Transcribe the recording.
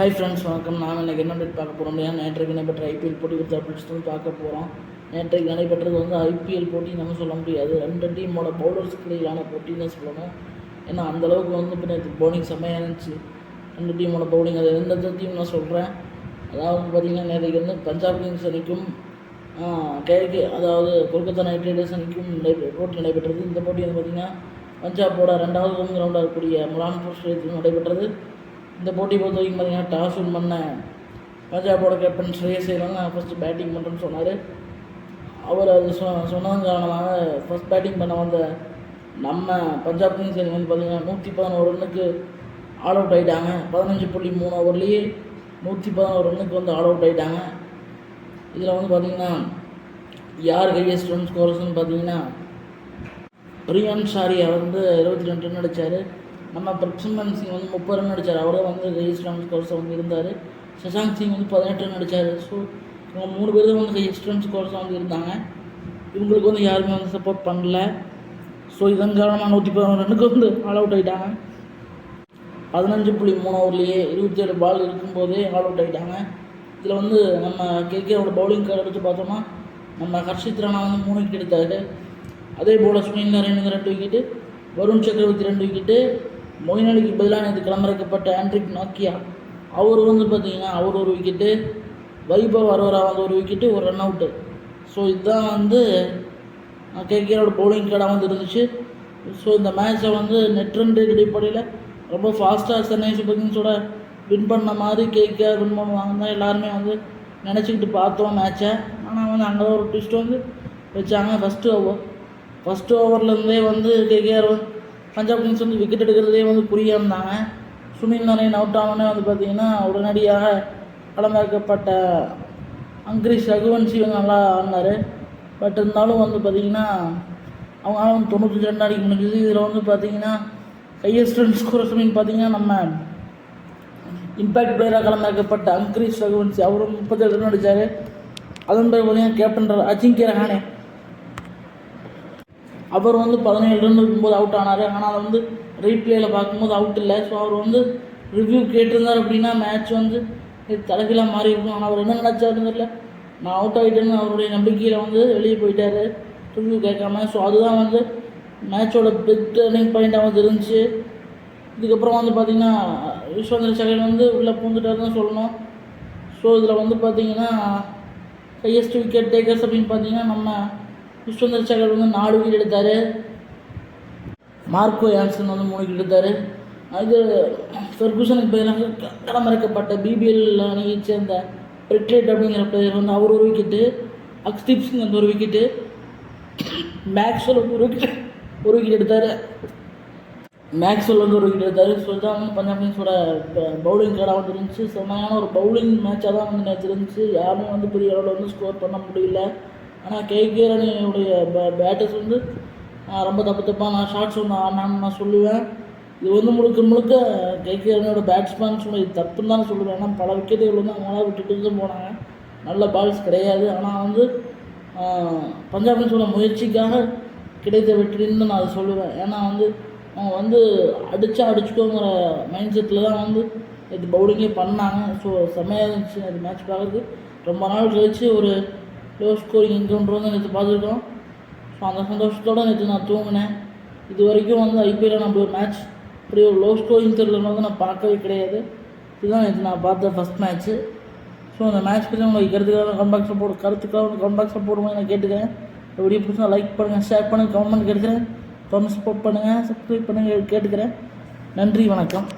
Hi friends வணக்கம். நான் இன்றைக்கி என்ன update பார்க்க போகிறோம் இல்லையா நேற்றைக்கு நடைபெற்ற ஐபிஎல் போட்டி குறித்த அப்டேட்ஸ் தான் பார்க்க போகிறோம் நேற்றைக்கு நடைபெற்றது வந்து ஐபிஎல் போட்டி நம்ம சொல்ல முடியாது. ரெண்டு டீமோட பவுலர்ஸ்க்கு இடையிலான போட்டின்னு சொல்லணும். ஏன்னா அந்த அளவுக்கு வந்து இப்போ நேற்று பவுலிங் செம்மையாக இருந்துச்சு. ரெண்டு டீமோட பவுலிங் அது எந்த டீம் நான் சொல்கிறேன் அதாவது பார்த்தீங்கன்னா நேற்றைக்கு வந்து பஞ்சாப் கிங்ஸ் அணிக்கும் கேகே அதாவது கொல்கத்தா நைட் ரைடர்ஸ் அணிக்கும் போட்டி நடைபெற்றது. இந்த போட்டி வந்து பார்த்திங்கன்னா பஞ்சாபோட ரெண்டாவது ஹோம் கிரவுண்டாக இருக்கக்கூடிய முலான்பூர் ஸ்டேடியத்தில் நடைபெற்றது. இந்த போட்டி பொறுத்த வரைக்கும் பார்த்தீங்கன்னா டாஸ் வின் பண்ண பஞ்சாபோட கேப்டன் ஸ்ரேயஸ் ஐயர் நான் ஃபஸ்ட்டு பேட்டிங் பண்ணுறேன்னு சொன்னார். அவர் அது சொ சொன்னதன் காரணமாக ஃபஸ்ட் பேட்டிங் பண்ண வந்த நம்ம பஞ்சாப் கிங்ஸ் வந்து பார்த்தீங்கன்னா நூற்றி பதினோரு ரன்னுக்கு ஆல் அவுட் ஆகிட்டாங்க பதினஞ்சு புள்ளி மூணு ஓவர்லேயே நூற்றி பதினோரு ரன்னுக்கு வந்து ஆல் அவுட் ஆகிட்டாங்க இதில் வந்து பார்த்தீங்கன்னா யார் ஹையஸ்ட் ரன் ஸ்கோர்ஸ்னு பார்த்தீங்கன்னா பிரியான் ஷாரியா வந்து இருபத்தி ரெண்டு ரன் அடித்தார் நம்ம பிரக்ஷன்மன் சிங் வந்து முப்பது ரன் அடித்தார் அவரே வந்து ஹையஸ்ட் ரன் ஸ்கோர்ஸ் வந்து இருந்தார். சஷாங்க் சிங் வந்து பதினெட்டு ரன் அடித்தார் ஸோ இவங்க மூணு பேர் தான் வந்து ஹையஸ்ட் ரன் ஸ்கோர்ஸ் வந்து இருந்தாங்க. இவங்களுக்கு வந்து யாருமே வந்து சப்போர்ட் பண்ணல. ஸோ இதன் காரணமாக நூற்றி பதினொன்று ரன்னுக்கு வந்து ஆல் அவுட் ஆகிட்டாங்க பதினஞ்சு புள்ளி மூணு ஓவர்லேயே இருபத்தி ஏழு பால் இருக்கும்போதே ஆல் அவுட் ஆகிட்டாங்க இதில் வந்து நம்ம கேகேவோட பவுலிங் கார்டு எடுத்து பார்த்தோம்னா நம்ம ஹர்ஷித் ராணா வந்து மூணு விக்கெட் எடுத்தார். அதே போல் சுனில் நாராயணன் ரெண்டு விக்கெட்டு வருண் சக்கரவர்த்தி ரெண்டு விக்கெட்டு மொயின் அலிக்கு பதிலாக நேற்று களமிறக்கப்பட்ட ஆண்ட்ரிக் நோக்கியா? அவர் வந்து பார்த்திங்கன்னா அவர் ஒரு விக்கெட்டு வைபவ் அரோரா வந்து ஒரு விக்கெட்டு ஒரு ரன் அவுட்டு ஸோ இதுதான் வந்து கேகேரோட பவுலிங் கார்டாக வந்து இருந்துச்சு. ஸோ இந்த மேட்ச்சை வந்து நெட் ரன் அடிப்படையில் ரொம்ப ஃபாஸ்ட்டாக சென்னை சூப்பர் கிங்ஸோட வின் பண்ண மாதிரி கேகேஆர் வின் பண்ணுவாங்கன்னு தான் எல்லாருமே வந்து நினச்சிக்கிட்டு பார்த்தோம் மேட்ச்சை ஆனால் வந்து அங்கே ஒரு ட்விஸ்ட் வந்து வச்சாங்க ஃபஸ்ட்டு ஓவர் ஃபஸ்ட்டு ஓவர்லேருந்தே வந்து கேகேஆர் வந்து பஞ்சாப் கிங்ஸ் வந்து விக்கெட் எடுக்கிறதே வந்து புரியாமல் இருந்தாங்க சுனில் நரேன் அவுட் ஆனோடனே வந்து பார்த்தீங்கன்னா உடனடியாக களமிறக்கப்பட்ட அங்கிரிஷ் ரகுவன்சி வந்து நல்லா ஆடினார். பட் இருந்தாலும் வந்து பார்த்தீங்கன்னா அவங்களால வந்து தொண்ணூத்தஞ்சு ரெண்டு அடிக்க முடிஞ்சது. இதில் வந்து பார்த்தீங்கன்னா ஹையஸ்ட் ரன் ஸ்கோர் அப்படின்னு பார்த்தீங்கன்னா நம்ம இம்பேக்ட் பிளேயராக களமிறக்கப்பட்ட அங்கிரிஷ் ரகுவன்சி அவரும் முப்பத்தேழு ரன் அடித்தார் அதன் பிறகு பார்த்தீங்கன்னா கேப்டன் அஜிங்கிய ரஹானே அவர் வந்து பதினேழு ரன் இருக்கும்போது அவுட் ஆனார். ஆனால் அதை வந்து ரீப்ளேயில் பார்க்கும்போது அவுட் இல்லை. ஸோ அவர் வந்து ரிவ்யூ கேட்டிருந்தார் அப்படின்னா மேட்ச் வந்து இது தலைகீழாக மாறி இருக்கும் ஆனால் அவர் என்ன நினச்சாருன்னு தெரியல. நான் அவுட் ஆகிட்டேன்னு அவருடைய நம்பிக்கையில் வந்து வெளியே போயிட்டார். ரிவ்யூ கேட்காம. ஸோ அதுதான் வந்து மேட்சோட பிக் டர்னிங் பாயிண்ட்டாக வந்து இருந்துச்சு. இதுக்கப்புறம் வந்து பார்த்திங்கன்னா விஸ்வந்திர சகன் வந்து உள்ளே பூந்துட்டாருன்னு சொல்லணும். ஸோ இதில் வந்து பார்த்தீங்கன்னா ஹையஸ்ட் விக்கெட் டேக்கர்ஸ் அப்படின்னு பார்த்தீங்கன்னா நம்ம விஸ்வந்தர் சகர் வந்து நாலு விக்கெட் எடுத்தார். மார்க்கோ யான்சன் வந்து மூணு விக்கெட் எடுத்தார். இது ஃபெர்குசனுக்கு பதிலாக கடமறைக்கப்பட்ட களமிறக்கப்பட்ட பிபிஎல் அணியைச் சேர்ந்த பிரிட்ரேட் அப்படிங்கிற பிளேயர் வந்து அவர் ஒரு விக்கெட்டு அக்ஸ்தீப் சிங் வந்து ஒரு விக்கெட்டு மேக்ஸ்வெல் வந்து ஒரு விக்கெட் ஒரு விக்கெட் எடுத்தார். மேக்ஸ்வெல் வந்து ஒரு விக்கெட் எடுத்தார். ஸோ இதான் வந்து பஞ்சாப் கிங்ஸோட பவுலிங் கார்டாக வந்து இருந்துச்சு. செம்மையான ஒரு பவுலிங் மேட்சாக தான் வந்து நேற்று இருந்துச்சு. யாருமே வந்து பெரிய அளவில் வந்து ஸ்கோர் பண்ண முடியல. ஆனால் கேகேஆர் ரணியுடைய பே பேட்டர்ஸ் வந்து ரொம்ப தப்பு தப்பாக நான் ஷார்ட்ஸ் ஒன்று ஆனான்னு நான் சொல்லுவேன். இது வந்து முழுக்க முழுக்க கேகேஆர் ரணியோட பேட்ஸ்மேன் சொல்லி இது தப்புன்னு தான் சொல்லுவேன். ஏன்னா பல விக்கெட்டுகள் வந்து அவங்களாம் விட்டுட்டு தான் போனாங்க. நல்ல பால்ஸ் கிடையாது. ஆனால் வந்து ஆஹ், பஞ்சாப் முயற்சிக்காக கிடைத்த வெற்றின்னு நான் அதை சொல்லுவேன். ஏன்னா வந்து அவங்க வந்து அடித்தா அடிச்சுக்கோங்கிற மைண்ட் செட்டில் தான் வந்து இது பவுலிங்கே பண்ணாங்க. ஸோ செம்மையாக இருந்துச்சு. அது மேட்ச் பார்க்குறது ரொம்ப நாள் கழிச்சு ஒரு லோ ஸ்கோரிங் என்கவுண்டர் வந்து நேற்று பார்த்துருக்கோம் ஸோ அந்த சந்தோஷத்தோடு நேற்று நான் தூங்கினேன். இது வரைக்கும் வந்து ஐபிஎல் நம்ம ஒரு மேட்ச் இப்படி ஒரு லோ ஸ்கோரிங் த்ரில்லர் வந்து நான் பார்க்கவே கிடையாது. இதுதான் நேற்று நான் பார்த்த ஃபஸ்ட் மேட்ச்சு ஸோ அந்த மேட்ச் பற்றி உங்களுக்கு கருத்துக்காக கம்பேக் சப்போர்ட் கருத்துக்காக வந்து கம்பேக் சப்போர்ட் நான் கேட்டுக்கிறேன். இந்த வீடியோ பிடிச்சா லைக் பண்ணுங்கள் ஷேர் பண்ணுங்கள் கமெண்ட் கேட்டுக்கிறேன் கமெண்ட் சப்போர்ட் பண்ணுங்கள் சப்ஸ்கிரைப் பண்ணுங்கள் கேட்டுக்கிறேன். நன்றி வணக்கம்.